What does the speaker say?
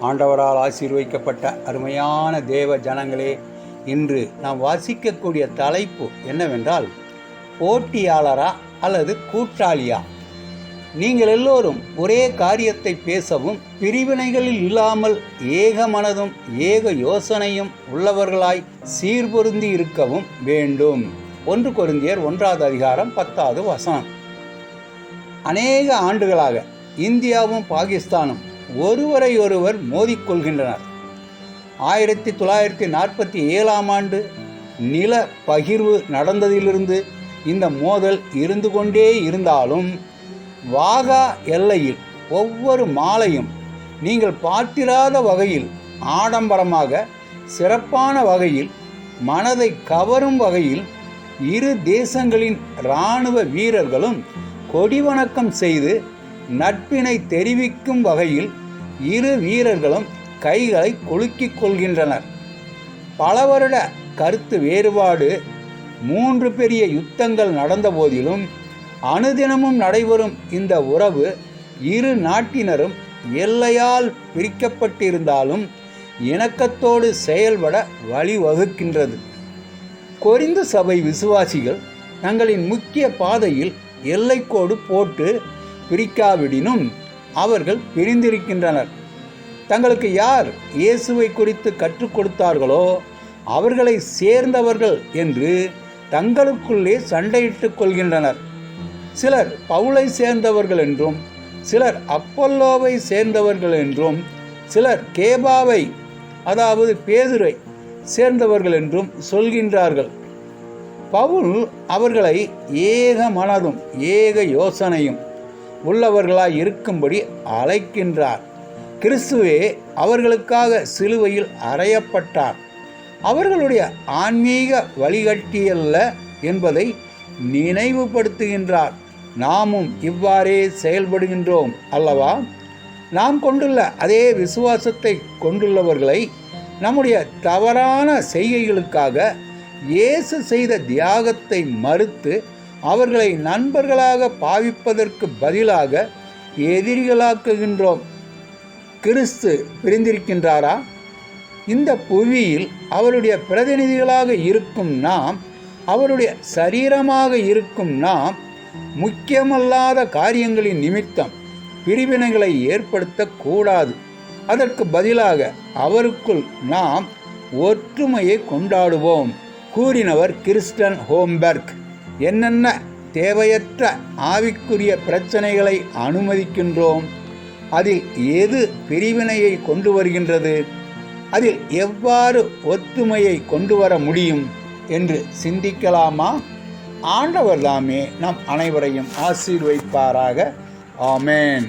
ஆண்டவரால் ஆசீர்வதிக்கப்பட்ட அருமையான தேவ ஜனங்களே இன்று நாம் வாசிக்கக்கூடிய தலைப்பு என்னவென்றால் போட்டியாளரா அல்லது கூட்டாளியா நீங்கள் எல்லோரும் ஒரே காரியத்தை பேசவும் பிரிவினைகளில் இல்லாமல் ஏக மனதும் ஏக யோசனையும் உள்ளவர்களாய் சீர்பொருந்தி இருக்கவும் வேண்டும். ஒன்று கொருந்தியர் ஒன்றாவது அதிகாரம் பத்தாவது வசனம். அநேக ஆண்டுகளாக இந்தியாவும் பாகிஸ்தானும் ஒருவரை ஒருவர் மோதிக்கொள்கின்றனர். ஆயிரத்தி தொள்ளாயிரத்தி நாற்பத்தி ஏழாம் ஆண்டு நில பகிர்வு நடந்ததிலிருந்து இந்த மோதல் இருந்து கொண்டே இருந்தாலும் வாகா எல்லையில் ஒவ்வொரு மாலையும் நீங்கள் பார்த்திராத வகையில் ஆடம்பரமாக சிறப்பான வகையில் மனதை கவரும் வகையில் இரு தேசங்களின் இராணுவ வீரர்களும் கொடிவணக்கம் செய்து நட்பினை தெரிவிக்கும் வகையில் இரு வீரர்களும் கைகளை குலுக்கிக் கொள்கின்றனர். பல வருட கருத்து வேறுபாடு மூன்று பெரிய யுத்தங்கள் நடந்த போதிலும் அனுதினமும் நடைபெறும் இந்த உறவு இரு நாட்டினரும் எல்லையால் பிரிக்கப்பட்டிருந்தாலும் இணக்கத்தோடு செயல்பட வழிவகுக்கின்றது. கொரிந்து சபை விசுவாசிகள் தங்களின் முக்கிய பாதையில் எல்லைக்கோடு போட்டு பிரிக்காவிடினும் அவர்கள் பிரிந்திருக்கின்றனர். தங்களுக்கு யார் இயேசுவை குறித்து கற்றுக் கொடுத்தார்களோ அவர்களை சேர்ந்தவர்கள் என்று தங்களுக்குள்ளே சண்டையிட்டுக் கொள்கின்றனர். சிலர் பவுலை சேர்ந்தவர்கள் என்றும் சிலர் அப்பல்லோவை சேர்ந்தவர்கள் என்றும் சிலர் கேபாவை அதாவது பேதுரை சேர்ந்தவர்கள் என்றும் சொல்கின்றார்கள். பவுல் அவர்களை ஏக மனதும் ஏக யோசனையும் உள்ளவர்களாய் இருக்கும்படி அழைக்கின்றார். கிறிஸ்துவே அவர்களுக்காக சிலுவையில் அறையப்பட்டார். அவர்களுடைய ஆன்மீக வழிகட்டியல்ல என்பதை நினைவுபடுத்துகின்றார். நாமும் இவ்வாறே செயல்படுகின்றோம் அல்லவா? நாம் கொண்டுள்ள அதே விசுவாசத்தை கொண்டுள்ளவர்களை நம்முடைய தவறான செய்கைகளுக்காக இயேசு செய்த தியாகத்தை மறுத்து அவர்களை நண்பர்களாக பாவிப்பதற்கு பதிலாக எதிரிகளாக்குகின்றோம். கிறிஸ்து பிரிந்திருக்கின்றாரா? இந்த புவியில் அவருடைய பிரதிநிதிகளாக இருக்கும் நாம் அவருடைய சரீரமாக இருக்கும் நாம் முக்கியமல்லாத காரியங்களின் நிமித்தம் பிரிவினைகளை ஏற்படுத்தக்கூடாது. அதற்கு பதிலாக அவருக்குள் நாம் ஒற்றுமையை கொண்டாடுவோம் கூறினவர் கிறிஸ்டன் ஹோம்பர்க். என்னென்ன தேவையற்ற ஆவிக்குரிய பிரச்சனைகளை அனுமதிக்கின்றோம்? அதில் எது பிரிவினையை கொண்டு வருகின்றது? அதில் எவ்வாறு ஒற்றுமையை கொண்டு வர முடியும் என்று சிந்திக்கலாமா? ஆண்டவர் தாமே நம் அனைவரையும் ஆசீர்வைப்பாராக. ஆமேன்.